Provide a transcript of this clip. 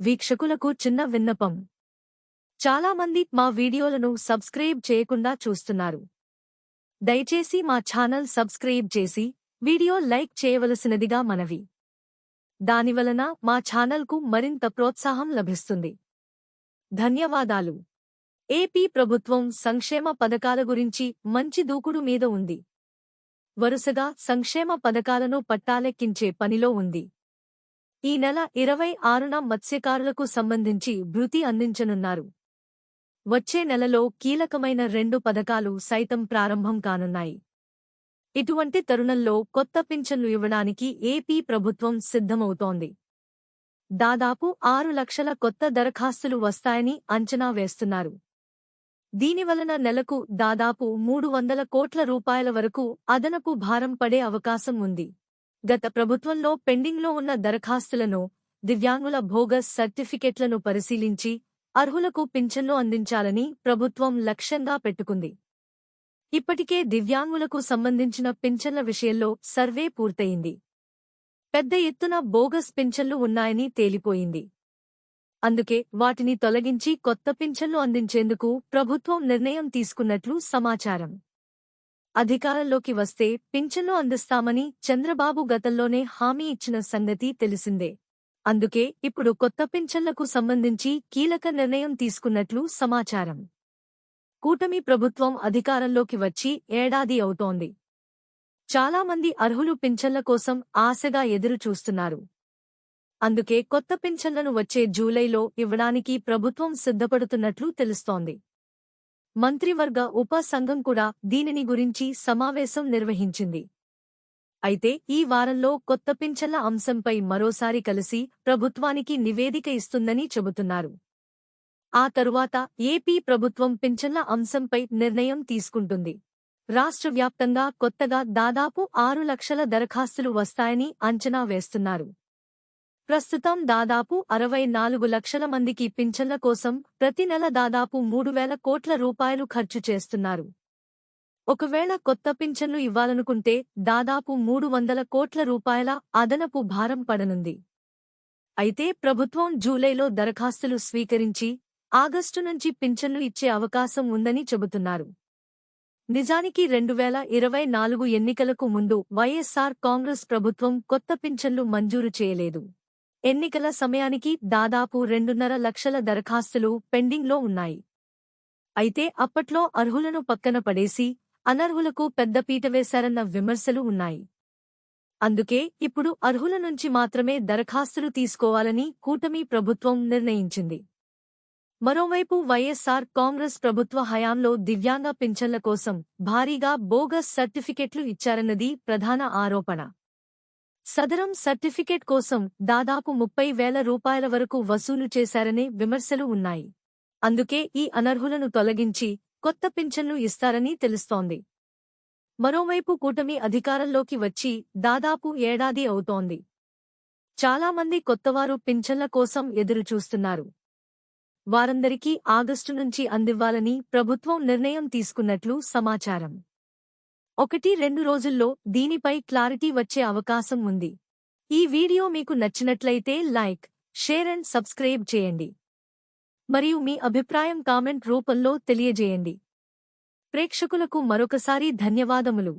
వీక్షకులకు చిన్న విన్నపం. చాలామంది మా వీడియోలను సబ్స్క్రైబ్ చేయకుండా చూస్తున్నారు. దయచేసి మా ఛానల్ సబ్స్క్రైబ్ చేసి వీడియో లైక్ చేయవలసినదిగా మనవి. దానివలన మా ఛానల్కు మరింత ప్రోత్సాహం లభిస్తుంది. ధన్యవాదాలు. ఏపీ ప్రభుత్వం సంక్షేమ పథకాల గురించి మంచి దూకుడు మీద ఉంది. వరుసగా సంక్షేమ పథకాలను పట్టాలెక్కించే పనిలో ఉంది. ఈ నెల ఇరవై ఆరున మత్స్యకారులకు సంబంధించి భృతి అందించనున్నారు. వచ్చే నెలలో కీలకమైన రెండు పథకాలు సైతం ప్రారంభం కానున్నాయి. ఇటువంటి తరుణంలో కొత్త పింఛన్లు ఇవ్వడానికి ఏపీ ప్రభుత్వం సిద్ధమవుతోంది. దాదాపు ఆరు లక్షల కొత్త దరఖాస్తులు వస్తాయని అంచనా వేస్తున్నారు. దీనివలన నెలకు దాదాపు మూడు వందల కోట్ల రూపాయల వరకు అదనపు భారం పడే అవకాశం ఉంది. గత ప్రభుత్వంలో పెండింగ్లో ఉన్న దరఖాస్తులను దివ్యాంగుల భోగస్ సర్టిఫికెట్లను పరిశీలించి అర్హులకు పింఛన్లు అందించాలని ప్రభుత్వం లక్ష్యంగా పెట్టుకుంది. ఇప్పటికే దివ్యాంగులకు సంబంధించిన పింఛన్ల విషయంలో సర్వే పూర్తయింది. పెద్ద ఎత్తున బోగస్ పింఛన్లు ఉన్నాయని తేలిపోయింది. అందుకే వాటిని తొలగించి కొత్త పింఛన్లు అందించేందుకు ప్రభుత్వం నిర్ణయం తీసుకున్నట్లు సమాచారం. అధికారంలోకి వస్తే పింఛన్లు అందిస్తామని చంద్రబాబు గతంలోనే హామీ ఇచ్చిన సంగతి తెలిసిందే. అందుకే ఇప్పుడు కొత్త పింఛన్లకు సంబంధించి కీలక నిర్ణయం తీసుకున్నట్లు సమాచారం. కూటమి ప్రభుత్వం అధికారంలోకి వచ్చి ఏడాది అవుతోంది. చాలామంది అర్హులు పింఛన్ల కోసం ఆశగా ఎదురు చూస్తున్నారు అందుకే కొత్త పింఛన్లను వచ్చే జూలైలో ఇవ్వడానికి ప్రభుత్వం సిద్ధపడుతున్నట్లు తెలుస్తోంది. మంత్రివర్గ ఉప సంఘం కూడా దీనిని గురించి సమావేశం నిర్వహించింది. అయితే ఈ వారంలో కొత్త పింఛన్ల అంశంపై మరోసారి కలిసి ప్రభుత్వానికి నివేదిక ఇస్తుందని చెబుతున్నారు. ఆ తరువాత ఏపీ ప్రభుత్వం పింఛన్ల అంశంపై నిర్ణయం తీసుకుంటుంది. రాష్ట్ర వ్యాప్తంగా కొత్తగా దాదాపు ఆరు లక్షల దరఖాస్తులు వస్తాయని అంచనా వేస్తున్నారు. ప్రస్తుతం దాదాపు అరవై నాలుగు లక్షల మందికి పింఛన్ల కోసం ప్రతి నెల దాదాపు మూడు వేల కోట్ల రూపాయలు ఖర్చు చేస్తున్నారు. ఒకవేళ కొత్త పింఛన్లు ఇవ్వాలనుకుంటే దాదాపు మూడు వందల కోట్ల రూపాయల అదనపు భారం పడనుంది. అయితే ప్రభుత్వం జూలైలో దరఖాస్తులు స్వీకరించి ఆగస్టు నుంచి పింఛన్లు ఇచ్చే అవకాశం ఉందని చెబుతున్నారు. నిజానికి రెండు వేల ఇరవై నాలుగు ఎన్నికలకు ముందు వైఎస్సార్ కాంగ్రెస్ ప్రభుత్వం కొత్త పింఛన్లు మంజూరు చేయలేదు. ఎన్నికల సమయానికి దాదాపు రెండున్నర లక్షల దరఖాస్తులు పెండింగ్లో ఉన్నాయి. అయితే అప్పట్లో అర్హులను పక్కన పడేసి అనర్హులకు పెద్దపీట వేశారన్న విమర్శలు ఉన్నాయి. అందుకే ఇప్పుడు అర్హుల నుంచి మాత్రమే దరఖాస్తులు తీసుకోవాలని కూటమి ప్రభుత్వం నిర్ణయించింది. మరోవైపు వైఎస్సార్ కాంగ్రెస్ ప్రభుత్వ హయాంలో దివ్యాంగ పింఛన్ల కోసం భారీగా బోగస్ సర్టిఫికెట్లు ఇచ్చారన్నది ప్రధాన ఆరోపణ. సదరం సర్టిఫికేట్ కోసం దాదాపు ముప్పై వేల రూపాయల వరకు వసూలు చేశారనే విమర్శలు ఉన్నాయి. అందుకే ఈ అనర్హులను తొలగించి కొత్త పింఛన్లు ఇస్తారని తెలుస్తోంది. మరోవైపు కూటమి అధికారంలోకి వచ్చి దాదాపు ఏడాది అవుతోంది. చాలామంది కొత్తవారు పింఛన్ల కోసం ఎదురుచూస్తున్నారు. వారందరికీ ఆగస్టు నుంచి అందివ్వాలని ప్రభుత్వం నిర్ణయం తీసుకున్నట్లు సమాచారం. ఒకటి రెండు రోజుల్లో దీనిపై క్లారిటీ వచ్చే అవకాశం ఉంది. ఈ వీడియో మీకు నచ్చినట్లయితే లైక్ షేర్ అండ్ సబ్స్క్రైబ్ చేయండి. మరియు మీ అభిప్రాయం కామెంట్ రూపంలో తెలియజేయండి. ప్రేక్షకులకు మరొకసారి ధన్యవాదములు.